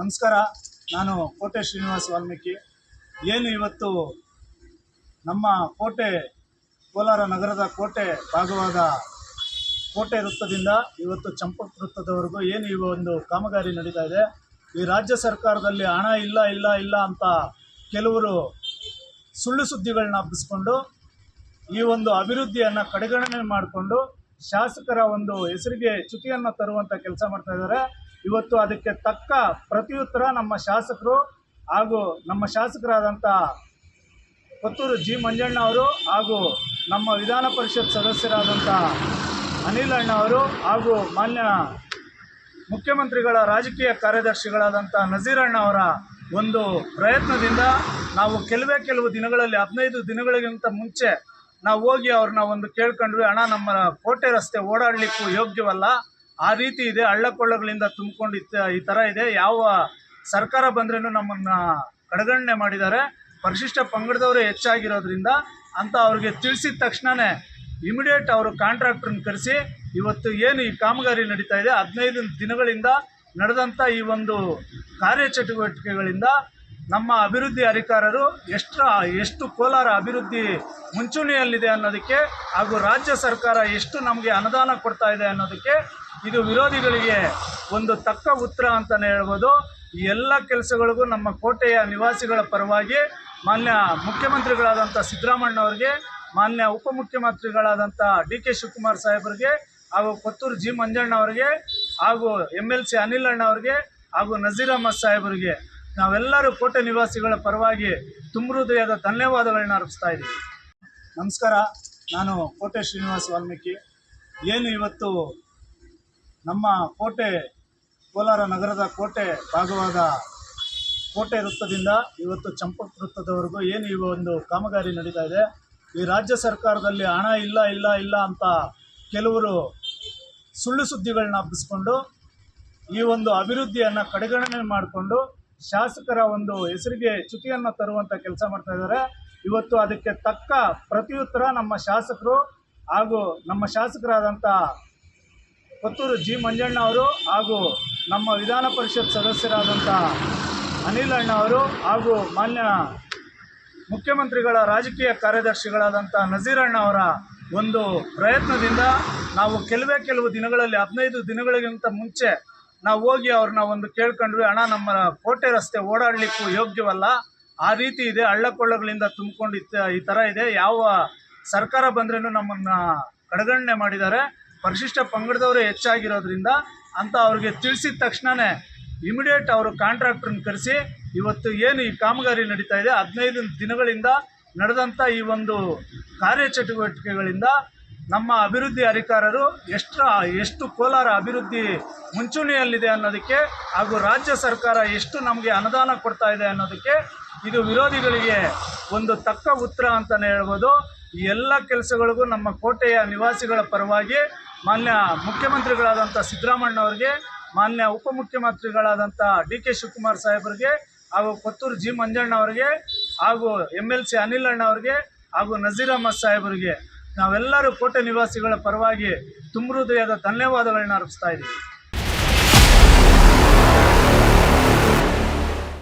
ನಮಸ್ಕಾರ. ನಾನು ಕೋಟೆ ಶ್ರೀನಿವಾಸ ವಾಲ್ಮೀಕಿ. ಏನು ಇವತ್ತು ನಮ್ಮ ಕೋಟೆ, ಕೋಲಾರ ನಗರದ ಕೋಟೆ ಭಾಗವಾದ ಕೋಟೆ ವೃತ್ತದಿಂದ ಇವತ್ತು ಚಂಪಕ್ ವೃತ್ತದವರೆಗೂ ಏನು ಇವ ಒಂದು ಕಾಮಗಾರಿ ನಡೀತಾ ಇದೆ. ಈ ರಾಜ್ಯ ಸರ್ಕಾರದಲ್ಲಿ ಹಣ ಇಲ್ಲ ಇಲ್ಲ ಇಲ್ಲ ಅಂತ ಕೆಲವರು ಸುಳ್ಳು ಸುದ್ದಿಗಳನ್ನ ಹಬ್ಬಿಸ್ಕೊಂಡು, ಈ ಒಂದು ಅಭಿವೃದ್ಧಿಯನ್ನು ಕಡೆಗಣನೆ ಮಾಡಿಕೊಂಡು ಶಾಸಕರ ಒಂದು ಹೆಸರಿಗೆ ಚ್ಯುತಿಯನ್ನು ತರುವಂಥ ಕೆಲಸ ಮಾಡ್ತಾ ಇದ್ದಾರೆ. ಇವತ್ತು ಅದಕ್ಕೆ ತಕ್ಕ ಪ್ರತಿಯುತ್ತರ ನಮ್ಮ ಶಾಸಕರು ಹಾಗೂ ನಮ್ಮ ಶಾಸಕರಾದಂಥ ಪುತ್ತೂರು ಜಿ ಮಂಜಣ್ಣ ಅವರು ಹಾಗೂ ನಮ್ಮ ವಿಧಾನ ಪರಿಷತ್ ಸದಸ್ಯರಾದಂಥ ಅನಿಲ್ ಅಣ್ಣ ಅವರು ಹಾಗೂ ಮಾನ್ಯ ಮುಖ್ಯಮಂತ್ರಿಗಳ ರಾಜಕೀಯ ಕಾರ್ಯದರ್ಶಿಗಳಾದಂಥ ನಜೀರ್ ಅಣ್ಣ ಅವರ ಒಂದು ಪ್ರಯತ್ನದಿಂದ ನಾವು ಕೆಲವೇ ಕೆಲವು ದಿನಗಳಲ್ಲಿ, ಹದಿನೈದು ದಿನಗಳಿಗಿಂತ ಮುಂಚೆ ನಾವು ಹೋಗಿ ಅವ್ರನ್ನ ಒಂದು ಕೇಳ್ಕೊಂಡ್ವಿ, ಅಣ್ಣ, ನಮ್ಮ ಕೋಟೆ ರಸ್ತೆ ಓಡಾಡಲಿಕ್ಕೂ ಯೋಗ್ಯವಲ್ಲ ಆ ರೀತಿ ಇದೆ, ಹಳ್ಳಕೊಳ್ಳಗಳಿಂದ ತುಂಬಿಕೊಂಡು ಈ ಥರ ಇದೆ. ಯಾವ ಸರ್ಕಾರ ಬಂದ್ರೂ ನಮ್ಮನ್ನು ಕಡೆಗಣನೆ ಮಾಡಿದ್ದಾರೆ. ಪರಿಶಿಷ್ಟ ಪಂಗಡದವರೇ ಹೆಚ್ಚಾಗಿರೋದ್ರಿಂದ ಅಂತ ಅವ್ರಿಗೆ ತಿಳಿಸಿದ ತಕ್ಷಣವೇ ಇಮಿಡಿಯೇಟ್ ಅವರು ಕಾಂಟ್ರಾಕ್ಟ್ರನ್ನ ಕರೆಸಿ, ಇವತ್ತು ಏನು ಈ ಕಾಮಗಾರಿ ನಡೀತಾ ಇದೆ, ಹದಿನೈದು ದಿನಗಳಿಂದ ನಡೆದಂಥ ಈ ಒಂದು ಕಾರ್ಯಚಟುವಟಿಕೆಗಳಿಂದ ನಮ್ಮ ಅಭಿವೃದ್ಧಿ ಅಧಿಕಾರರು ಎಷ್ಟು ಎಷ್ಟು ಕೋಲಾರ ಅಭಿವೃದ್ಧಿ ಮುಂಚೂಣಿಯಲ್ಲಿದೆ ಅನ್ನೋದಕ್ಕೆ ಹಾಗೂ ರಾಜ್ಯ ಸರ್ಕಾರ ಎಷ್ಟು ನಮಗೆ ಅನುದಾನ ಕೊಡ್ತಾ ಇದೆ ಅನ್ನೋದಕ್ಕೆ ಇದು ವಿರೋಧಿಗಳಿಗೆ ಒಂದು ತಕ್ಕ ಉತ್ತರ ಅಂತಲೇ ಹೇಳ್ಬೋದು. ಈ ಎಲ್ಲ ಕೆಲಸಗಳಿಗೂ ನಮ್ಮ ಕೋಟೆಯ ನಿವಾಸಿಗಳ ಪರವಾಗಿ ಮಾನ್ಯ ಮುಖ್ಯಮಂತ್ರಿಗಳಾದಂಥ ಸಿದ್ದರಾಮಣ್ಣವ್ರಿಗೆ ಮಾನ್ಯ ಉಪಮುಖ್ಯಮಂತ್ರಿಗಳಾದಂಥ ಡಿ ಕೆ ಶಿವಕುಮಾರ್ ಸಾಹೇಬರಿಗೆ ಹಾಗೂ ಕೊತ್ತೂರು ಜಿ ಮಂಜಣ್ಣ ಅವರಿಗೆ ಹಾಗೂ ಎಂ ಎಲ್ ಸಿ ಅನಿಲ್ ಅಣ್ಣ ಅವರಿಗೆ ಹಾಗೂ ನಜೀರ್ ಅಹಮದ್ ಸಾಹೇಬರಿಗೆ ನಾವೆಲ್ಲರೂ ಕೋಟೆ ನಿವಾಸಿಗಳ ಪರವಾಗಿ ತುಂಬ ಹೃದಯದ ಧನ್ಯವಾದಗಳನ್ನ ಅರ್ಪಿಸ್ತಾ ಇದ್ದೀವಿ. ನಮಸ್ಕಾರ, ನಾನು ಕೋಟೆ ಶ್ರೀನಿವಾಸ ವಾಲ್ಮೀಕಿ. ಏನು ಇವತ್ತು ನಮ್ಮ ಕೋಟೆ, ಕೋಲಾರ ನಗರದ ಕೋಟೆ ಭಾಗವಾದ ಕೋಟೆ ವೃತ್ತದಿಂದ ಇವತ್ತು ಚಂಪಕ್ ವೃತ್ತದವರೆಗೂ ಏನು ಈ ಒಂದು ಕಾಮಗಾರಿ ನಡೀತಾ ಇದೆ, ಈ ರಾಜ್ಯ ಸರ್ಕಾರದಲ್ಲಿ ಹಣ ಇಲ್ಲ ಇಲ್ಲ ಇಲ್ಲ ಅಂತ ಕೆಲವರು ಸುಳ್ಳು ಸುದ್ದಿಗಳನ್ನ ಹಬ್ಬಿಸ್ಕೊಂಡು, ಈ ಒಂದು ಅಭಿವೃದ್ಧಿಯನ್ನು ಕಡೆಗಣನೆ ಮಾಡಿಕೊಂಡು ಶಾಸಕರ ಒಂದು ಹೆಸರಿಗೆ ಚ್ಯುತಿಯನ್ನು ತರುವಂಥ ಕೆಲಸ ಮಾಡ್ತಾ ಇದ್ದಾರೆ ಇವತ್ತು ಅದಕ್ಕೆ ತಕ್ಕ ಪ್ರತಿಯುತ್ತರ ನಮ್ಮ ಶಾಸಕರು ಹಾಗೂ ನಮ್ಮ ಶಾಸಕರಾದಂಥ ಕೊತ್ತೂರು ಜಿ ಮಂಜಣ್ಣ ಅವರು ಹಾಗೂ ನಮ್ಮ ವಿಧಾನ ಪರಿಷತ್ ಸದಸ್ಯರಾದಂಥ ಅನಿಲ್ ಅಣ್ಣ ಅವರು ಹಾಗೂ ಮಾನ್ಯ ಮುಖ್ಯಮಂತ್ರಿಗಳ ರಾಜಕೀಯ ಕಾರ್ಯದರ್ಶಿಗಳಾದಂಥ ನಜೀರ್ ಅಣ್ಣ ಅವರ ಒಂದು ಪ್ರಯತ್ನದಿಂದ ನಾವು ಕೆಲವೇ ಕೆಲವು ದಿನಗಳಲ್ಲಿ ಹದಿನೈದು ದಿನಗಳಿಗಿಂತ ಮುಂಚೆ ನಾವು ಹೋಗಿ ಅವ್ರನ್ನ ಒಂದು ಕೇಳ್ಕೊಂಡ್ವಿ, ಅಣ್ಣ, ನಮ್ಮ ಕೋಟೆ ರಸ್ತೆ ಓಡಾಡಲಿಕ್ಕೂ ಯೋಗ್ಯವಲ್ಲ. ಆ ರೀತಿ ಇದೆ ಹಳ್ಳಕೊಳ್ಳಗಳಿಂದ ತುಂಬಿಕೊಂಡು ಈ ಥರ ಇದೆ. ಯಾವ ಸರ್ಕಾರ ಬಂದ್ರೂ ನಮ್ಮನ್ನು ಕಡೆಗಣನೆ ಮಾಡಿದ್ದಾರೆ. ಪರಿಶಿಷ್ಟ ಪಂಗಡದವರೇ ಹೆಚ್ಚಾಗಿರೋದ್ರಿಂದ ಅಂತ ಅವ್ರಿಗೆ ತಿಳಿಸಿದ ತಕ್ಷಣವೇ ಇಮಿಡಿಯೇಟ್ ಅವರು ಕಾಂಟ್ರಾಕ್ಟ್ರನ್ನ ಕರೆಸಿ, ಇವತ್ತು ಏನು ಈ ಕಾಮಗಾರಿ ನಡೀತಾ ಇದೆ? ಹದಿನೈದು ದಿನಗಳಿಂದ ನಡೆದಂಥ ಈ ಒಂದು ಕಾರ್ಯಚಟುವಟಿಕೆಗಳಿಂದ ನಮ್ಮ ಅಭಿವೃದ್ಧಿ ಅಧಿಕಾರರು ಎಷ್ಟು ಎಷ್ಟು ಕೋಲಾರ ಅಭಿವೃದ್ಧಿ ಮುಂಚೂಣಿಯಲ್ಲಿದೆ ಅನ್ನೋದಕ್ಕೆ ಹಾಗೂ ರಾಜ್ಯ ಸರ್ಕಾರ ಎಷ್ಟು ನಮಗೆ ಅನುದಾನ ಕೊಡ್ತಾ ಇದೆ ಅನ್ನೋದಕ್ಕೆ ಇದು ವಿರೋಧಿಗಳಿಗೆ ಒಂದು ತಕ್ಕ ಉತ್ತರ ಅಂತಲೇ ಹೇಳ್ಬೋದು. ಈ ಎಲ್ಲ ಕೆಲಸಗಳಿಗೂ ನಮ್ಮ ಕೋಟೆಯ ನಿವಾಸಿಗಳ ಪರವಾಗಿ ಮಾನ್ಯ ಮುಖ್ಯಮಂತ್ರಿಗಳಾದಂಥ ಸಿದ್ದರಾಮಣ್ಣವ್ರಿಗೆ ಮಾನ್ಯ ಉಪಮುಖ್ಯಮಂತ್ರಿಗಳಾದಂಥ ಡಿ ಕೆ ಶಿವಕುಮಾರ್ ಸಾಹೇಬರಿಗೆ ಹಾಗೂ ಕೊತ್ತೂರು ಜಿ ಮಂಜಣ್ಣ ಅವರಿಗೆ ಹಾಗೂ ಎಂ ಎಲ್ ಸಿ ಅನಿಲ್ ಅಣ್ಣ ಅವರಿಗೆ ಹಾಗೂ ನಜೀರ್ ಅಹಮದ್ ಸಾಹೇಬರಿಗೆ ನಾವೆಲ್ಲರೂ ಕೋಟೆ ನಿವಾಸಿಗಳ ಪರವಾಗಿ ತುಂಬ ಹೃದಯದ ಧನ್ಯವಾದಗಳನ್ನ ಅರ್ಪಿಸ್ತಾ ಇದ್ದೀವಿ.